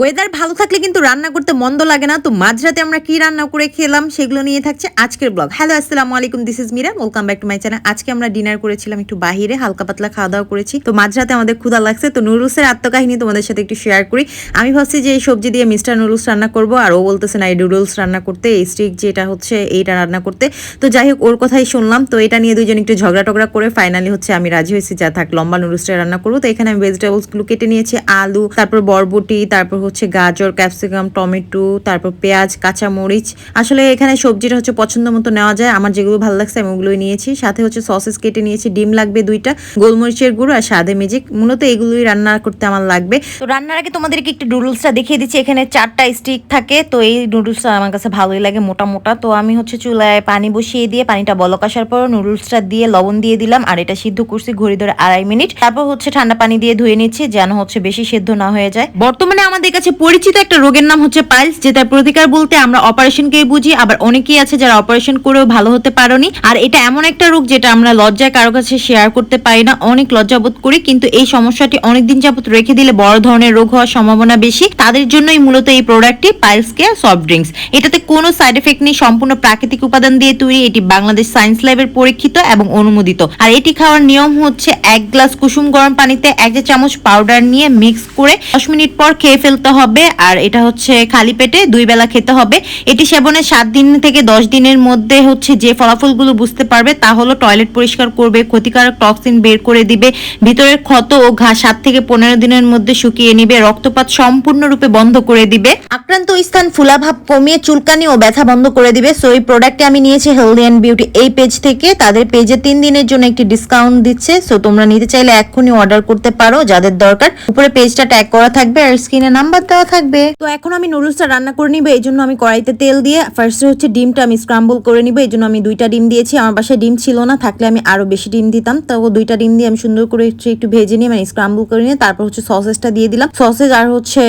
Weather ভালো থাকলে কিন্তু রান্না করতে মন্দ লাগে না। তো মাঝরাতে আমরা কি রান্না করে খেলাম সেগুলো নিয়ে থাকছে আজকের ব্লগ হ্যালো আসসালামু আলাইকুম this is Mira welcome back to my channel আজকে আমরা ডিনার করেছিলাম একটু বাহিরে, হালকা পাতলা খাওয়া দাওয়া করেছি। তো মাঝরাতে আমাদের ক্ষুধা লাগছে। তো নুডলসের আত্মকাহিনী তোমাদের সাথে একটু শেয়ার করি। আমি ভাবছি যে এই সবজি দিয়ে মিস্টার নুডলস রান্না করব, আর ও বলতেছে না, এই নুডলস রান্না করতে, এই স্টিক যেটা হচ্ছে, এইটা রান্না করতে। তো যাই হোক, ওর কথাই শুনলাম। তো এটা নিয়ে দুজন একটু ঝগড়া টগড়া করে ফাইনালি হচ্ছে আমি রাজি হয়েছি, যা থাক, লম্বা নুডলসটা রান্না করব। তো এখানে আমি ভেজিটেবলসগুলো কেটে নিয়েছি, আলু, তারপর বরবটি, তারপর হচ্ছে গাজর, ক্যাপসিকাম, টমেটো, তারপর পেঁয়াজ, কাঁচামরিচ। আসলে এখানে সবজিটা হচ্ছে পছন্দ মতো নেওয়া যায়। আমার যেগুলো ভালো লাগছে আমি ওগুলোই নিয়েছি। সাথে হচ্ছে সসেস কেটে নিয়েছি। ডিম লাগবে দুইটা, গোলমরিচের গুঁড়ো আর স্বাদে মেজিক মূলত এগুলোই রান্না করতে আমার লাগবে। তো রান্নার আগে তোমাদেরকে একটু নুডলসটা দেখিয়ে দিচ্ছি। এখানে চারটা স্টিক থাকে। তো এই নুডলসটা আমার কাছে ভালোই লাগে মোটা মোটা। তো আমি হচ্ছে চুলায় পানি বসিয়ে দিয়ে পানিটা বলক আসার পর নুডলসটা দিয়ে লবণ দিয়ে দিলাম। আর এটা সিদ্ধ করছি ঘড়ি ধরে আড়াই মিনিট। তারপর হচ্ছে ঠান্ডা পানি দিয়ে ধুয়ে নিচ্ছি যেন হচ্ছে বেশি সেদ্ধ না হয়ে যায়। বর্তমানে আমাদের কাছে পরিচিত একটা রোগের নাম হচ্ছে পাইলস যেটার প্রতিকার বলতে আমরা অপারেশনকেই বুঝি, আবার অনেকেই আছে যারা অপারেশন করেও ভালো হতে পারেনি। আর এটা এমন একটা রোগ যেটা আমরা লজ্জায় কারও কাছে শেয়ার করতে পারি না, অনেক লজ্জাবোধ করি, কিন্তু এই সমস্যাটি অনেকদিন যাবত রেখে দিলে বড় ধরনের রোগ হওয়ার সম্ভাবনা বেশি। তাদের জন্যই মূলত এই প্রোডাক্টটি পাইলস কেয়ার সফট ড্রিঙ্কস এটাতে কোনো সাইড এফেক্ট নেই, সম্পূর্ণ প্রাকৃতিক উপাদান দিয়ে তৈরি, এটি বাংলাদেশ সায়েন্স ল্যাবের পরীক্ষিত এবং অনুমোদিত। আর এটি খাওয়ার নিয়ম হচ্ছে এক গ্লাস কুসুম গরম পানিতে এক চামচ পাউডার নিয়ে মিক্স করে দশ মিনিট পর খেয়ে ফেলতে হবে, আর এটা হচ্ছে খালি পেটে দুই বেলা খেতে হবে। এটি সেবনে সাত দিন থেকে দশ দিনের মধ্যে হচ্ছে যে ফলাফলগুলো বুঝতে পারবে, তা হলো টয়লেট পরিষ্কার করবে, ক্ষতিকারক টক্সিন বের করে দিবে, ভিতরের ক্ষত ও ঘা সাত থেকে পনেরো দিনের মধ্যে শুকিয়ে নিবে, রক্তপাত সম্পূর্ণরূপে বন্ধ করে দিবে। আক্রান্ত স্থান ফুলাভাব কমিয়ে চুলকানি ও ব্যথা বন্ধ করে দিবে। সো এই প্রোডাক্টে আমি নিয়েছি হেলদি অ্যান্ড বিউটি এই পেজ থেকে। তাদের পেজে তিন দিনের জন্য একটি ডিসকাউন্ট দিচ্ছে। সো তোমরা নিতে চাইলে এক্ষুনি অর্ডার করতে পারো, যাদের দরকার। উপরে পেজটা ট্যাগ করা থাকবে, আর স্ক্রিনে নাম্বার দেওয়া থাকবে। তো এখন আমি নুডলসটা রান্না করে নিব, এই জন্য আমি কড়াইতে তেল দিয়ে ফার্স্টে হচ্ছে ডিমটা আমি স্ক্রাম্বল করে নিব, এই জন্য আমি দুইটা ডিম দিয়েছি। আমার বাসায় ডিম ছিল না, থাকলে আমি আরও বেশি ডিম দিতাম। তো দুইটা ডিম দিয়ে আমি সুন্দর করে একটু ভেজে নিয়ে মানে স্ক্রাম্বল করে নিয়ে, তারপর হচ্ছে সসেসটা দিয়ে দিলাম। সসেজ আর হচ্ছে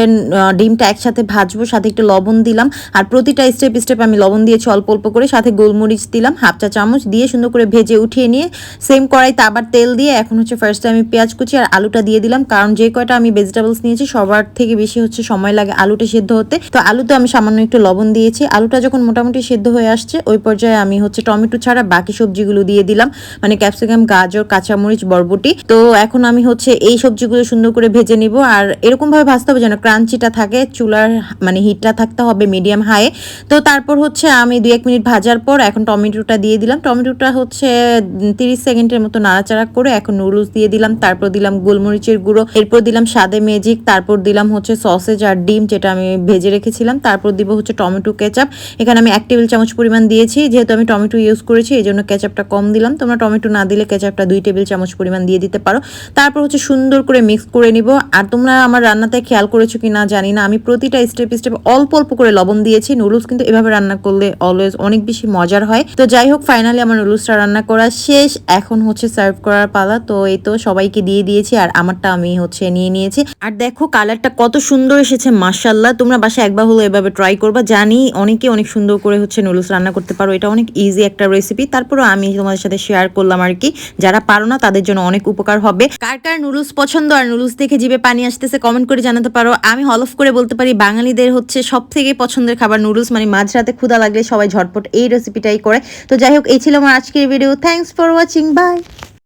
ডিমটা একসাথে ভাজবো, সাথে একটু লবণ দিলাম। আর প্রতিটা স্টেপ স্টেপ আমি লবণ দিয়েছি অল্প অল্প করে, সাথে গোলমরিচ দিলাম হাফ চা চামচ দিয়ে সুন্দর করে ভেজে উঠিয়ে নিয়ে সেম কড়াইতে আবার তেল দিয়ে, এখন হচ্ছে ফার্স্টে আমি পেঁয়াজ কুচি আর আলুটা দিয়ে দিলাম। কারণ যে কয়টা আমি ভেজিটেবলস নিয়েছি, সবার থেকে বেশি হচ্ছে সময় লাগে আলুটা সেদ্ধ হতে। তো আলুতে আমি সামান্য একটু লবণ দিয়েছি। আলুটা যখন মোটামুটি সেদ্ধ হয়ে আসছে, ওই পর্যায়ে আমি হচ্ছে টমেটো ছাড়া বাকি সবজিগুলো দিয়ে দিলাম। মানে ক্যাপসিকাম, গাজর, কাঁচামরিচ, বরবটি। তো এখন আমি হচ্ছে এই সবজিগুলো সুন্দর করে ভেজে নিব। আর এরকম ভাবে ভাজতে হবে যেন ক্রাঞ্চিটা থাকে, চুলার মানে হিটটা থাকতে হবে মিডিয়াম হাই তো তারপর হচ্ছে আমি দুই এক মিনিট ভাজার পর এখন টমেটোটা দিয়ে দিলাম। টমেটোটা হচ্ছে তিরিশ সেকেন্ডের মতো নাড়াচাড়া করে এখন নুডলস দিয়ে দিলাম। তারপর দিলাম গোলমরিচের গুঁড়ো। এরপর দিলাম স্বাদে ম্যাজিক তারপর দিলাম হচ্ছে সসেজ আর ডিম যেটা আমি ভেজে রেখেছিলাম, তারপর দিব হচ্ছে টমেটো কেচাপ। এখানে আমি এক টেবিল চামচ পরিমাণ দিয়েছি, যেহেতু আমি টমেটো ইউজ করেছি এই জন্য কেচাপটা কম দিলাম। তোমরা টমেটো না দিলে কেচাপটা দুই টেবিল চামচ পরিমাণ দিয়ে দিতে পারো। তারপর হচ্ছে সুন্দর করে মিক্স করে নিব। আর তোমরা আমার রান্নাতে খেয়াল করেছ কি না জানি না, আমি প্রতিটা স্টেপ স্টেপ অল্প অল্প করে লবণ দিয়েছি। নুডলস কিন্তু এভাবে রান্না করলে অলওয়েজ অনেক বেশি মজার হয়। তো যাই হোক ফাইনালি আমার নুডলসটা রান্না করা শেষ। এখন হচ্ছে সার্ভ করার পালা। তো এই তো সবাইকে দিয়ে দিয়েছি, আর আমারটা আমি হচ্ছে নিয়ে নিয়েছি। আর দেখো কালারটা কত সুন্দর এসেছে মার্শাল্লাহ তোমরা বাসায় একবার হলো এভাবে ট্রাই করবা। জানি অনেকে অনেক সুন্দর করে হচ্ছে নুডলস রান্না করতে পারো। এটা অনেক ইজি একটা রেসিপি তারপরও আমি তোমাদের সাথে শেয়ার করলাম আর কি। যারা পারো না, তাদের জন্য অনেক উপকার হবে। কার কার নুডলস পছন্দ আর নুডলস দেখে জিভে পানি আসতেছে কমেন্ট করে জানাতে পারো। আমি হলফ করে বলতে পারি, বাঙালিদের হচ্ছে সব থেকে পছন্দের খাবার নুডলস মানে মাঝরাতে ক্ষুদা লাগলে সবাই ঝটপট এই রেসিপিটাই করে। তো যাই হোক, এই ছিল আমার আজকের video thanks for watching bye